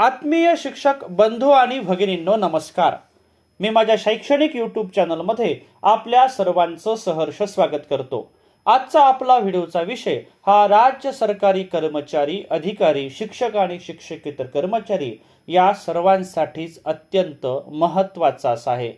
आत्मीय शिक्षक बंधू आणि भगिनींनो नमस्कार. मी माझ्या शैक्षणिक यूट्यूब चॅनलमध्ये आपल्या सर्वांचं सहर्ष स्वागत करतो. आजचा आपला व्हिडिओचा विषय हा राज्य सरकारी कर्मचारी अधिकारी शिक्षक आणि शिक्षकेतर कर्मचारी या सर्वांसाठीच अत्यंत महत्त्वाचा असा आहे.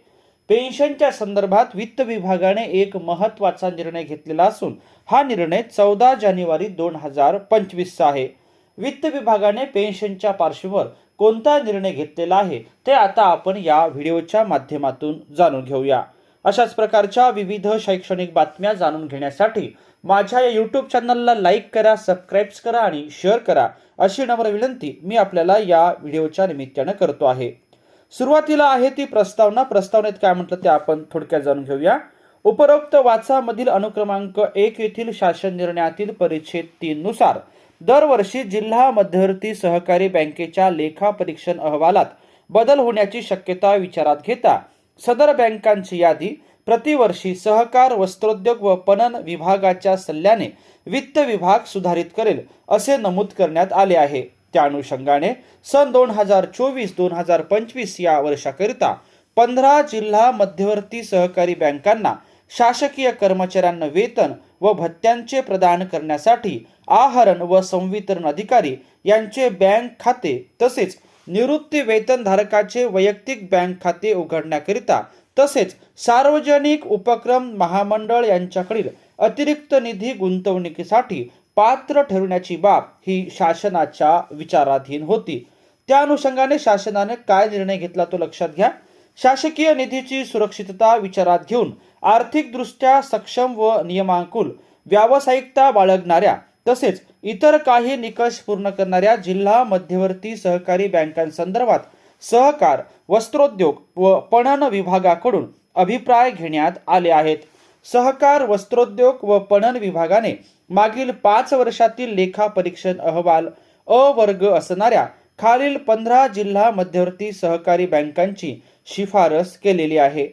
पेन्शनच्या संदर्भात वित्त विभागाने एक महत्त्वाचा निर्णय घेतलेला असून हा निर्णय चौदा जानेवारी दोन हजार पंचवीसचा आहे. वित्त विभागाने पेन्शनच्या पार्श्वभूमीवर कोणता निर्णय घेतलेला आहे ते आता आपण या व्हिडिओच्या माध्यमातून जाणून घेऊया. अशाच प्रकारच्या विविध शैक्षणिक बातम्या जाणून घेण्यासाठी माझ्या या यूट्यूब चॅनलला लाईक करा सबस्क्राईब करा आणि शेअर करा अशी नम्र विनंती मी आपल्याला या व्हिडिओच्या निमित्तानं करतो आहे. सुरुवातीला आहे ती प्रस्तावना. प्रस्तावनेत काय म्हटलं ते आपण थोडक्यात जाणून घेऊया. उपरोक्त वाचामधील अनुक्रमांक एक येथील शासन निर्णयातील परिच्छेद तीन नुसार दरवर्षी जिल्हा मध्यवर्ती सहकारी बँकेच्या लेखा परीक्षण अहवालात बदल होण्याची शक्यता विचारात घेता सदर बँकांची यादी प्रतिवर्षी सहकार वस्त्रोद्योग व पणन विभागाच्या सल्ल्याने वित्त विभाग सुधारित करेल असे नमूद करण्यात आले आहे. त्या अनुषंगाने सन दोन हजार चोवीस दोन हजार पंचवीस या वर्षाकरिता पंधरा जिल्हा मध्यवर्ती सहकारी बँकांना शासकीय कर्मचाऱ्यांना वेतन व भत्त्यांचे प्रदान करण्यासाठी आहरण व संवितरण अधिकारी यांचे बँक खाते तसेच निवृत्ती वेतनधारकाचे वैयक्तिक बँक खाते उघडण्याकरिता तसेच सार्वजनिक उपक्रम महामंडळ यांच्याकडील अतिरिक्त निधी गुंतवणुकीसाठी पात्र ठरवण्याची बाब ही शासनाच्या विचाराधीन होती. त्या अनुषंगाने शासनाने काय निर्णय घेतला तो लक्षात घ्या. शासकीय निधीची सुरक्षितता विचारात घेऊन आर्थिकदृष्ट्या सक्षम व नियमांकुल व्यावसायिकता बाळगणाऱ्या तसेच इतर काही निकष पूर्ण करणाऱ्या जिल्हा मध्यवर्ती सहकारी बँकांसंदर्भात सहकार वस्त्रोद्योग व पणन विभागाकडून अभिप्राय घेण्यात आले आहेत. सहकार वस्त्रोद्योग व पणन विभागाने मागील पाच वर्षातील लेखा परीक्षण अहवाल अवर्ग असणाऱ्या खालील पंधरा जिल्हा मध्यवर्ती सहकारी बँकांची शिफारस केलेली आहे.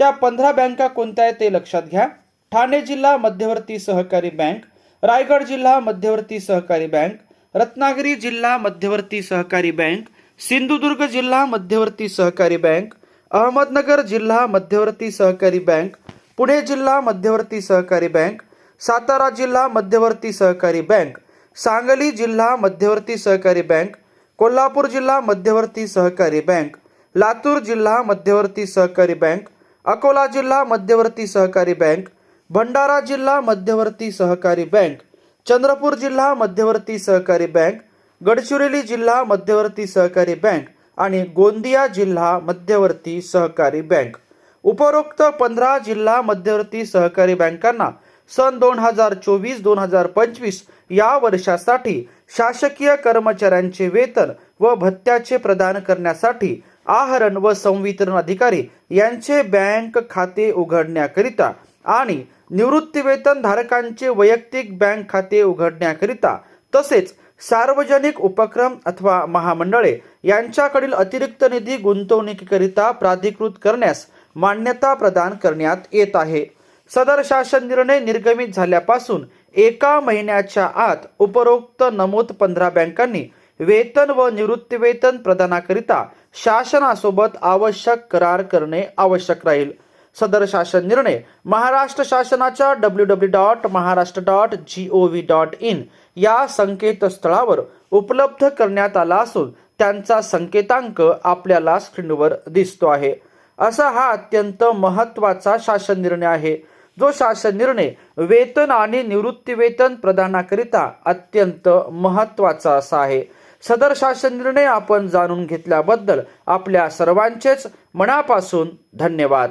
त्या पंधरा बँका कोणत्या आहेत ते लक्षात घ्या. ठाणे जिल्हा मध्यवर्ती सहकारी बँक रायगड जिल्हा मध्यवर्ती सहकारी बँक रत्नागिरी जिल्हा मध्यवर्ती सहकारी बँक सिंधुदुर्ग जिल्हा मध्यवर्ती सहकारी बँक अहमदनगर जिल्हा मध्यवर्ती सहकारी बँक पुणे जिल्हा मध्यवर्ती सहकारी बँक सातारा जिल्हा मध्यवर्ती सहकारी बँक सांगली जिल्हा मध्यवर्ती सहकारी बँक कोल्हापूर जिल्हा मध्यवर्ती सहकारी बँक लातूर जिल्हा मध्यवर्ती सहकारी बँक अकोला जिल्हा मध्यवर्ती सहकारी बँक भंडारा जिल्हा मध्यवर्ती सहकारी बँक चंद्रपूर जिल्हा मध्यवर्ती सहकारी बँक गडचिरोली जिल्हा मध्यवर्ती सहकारी बँक आणि गोंदिया जिल्हा मध्यवर्ती सहकारी बँक. उपरोक्त पंधरा जिल्हा मध्यवर्ती सहकारी बँकांना सन दोन हजार चोवीस दोन हजार पंचवीस या वर्षासाठी शासकीय कर्मचाऱ्यांचे वेतन व भत्त्याचे प्रदान करण्यासाठी आहरण व संवितरण अधिकारी यांचे बँक खाते उघडण्याकरिता आणि निवृत्तीवेतन धारकांचे वैयक्तिक बँक खाते उघडण्याकरिता तसेच सार्वजनिक उपक्रम अथवा महामंडळे यांच्याकडील अतिरिक्त निधी गुंतवणुकीकरिता प्राधिकृत करण्यास मान्यता प्रदान करण्यात येत आहे. सदर शासन निर्णय निर्गमित झाल्यापासून एका महिन्याच्या आत उपरोक्त नमूद पंधरा बँकांनी वेतन व निवृत्तीवेतन प्रदानाकरिता शासनासोबत आवश्यक करार करणे आवश्यक राहील. सदर शासन निर्णय महाराष्ट्र शासनाच्या W W dot Maharashtra dot G O V dot in या संकेतस्थळावर उपलब्ध करण्यात आला असून त्यांचा संकेतांक आपल्याला स्क्रीनवर दिसतो आहे. असा हा अत्यंत महत्त्वाचा शासन निर्णय आहे. जो शासन निर्णय वेतन आणि निवृत्ती वेतन प्रदानाकरिता अत्यंत महत्त्वाचा असा आहे. सदर शासन निर्णय आपण जाणून घेतल्याबद्दल आपल्या सर्वांचेच मनापासून धन्यवाद.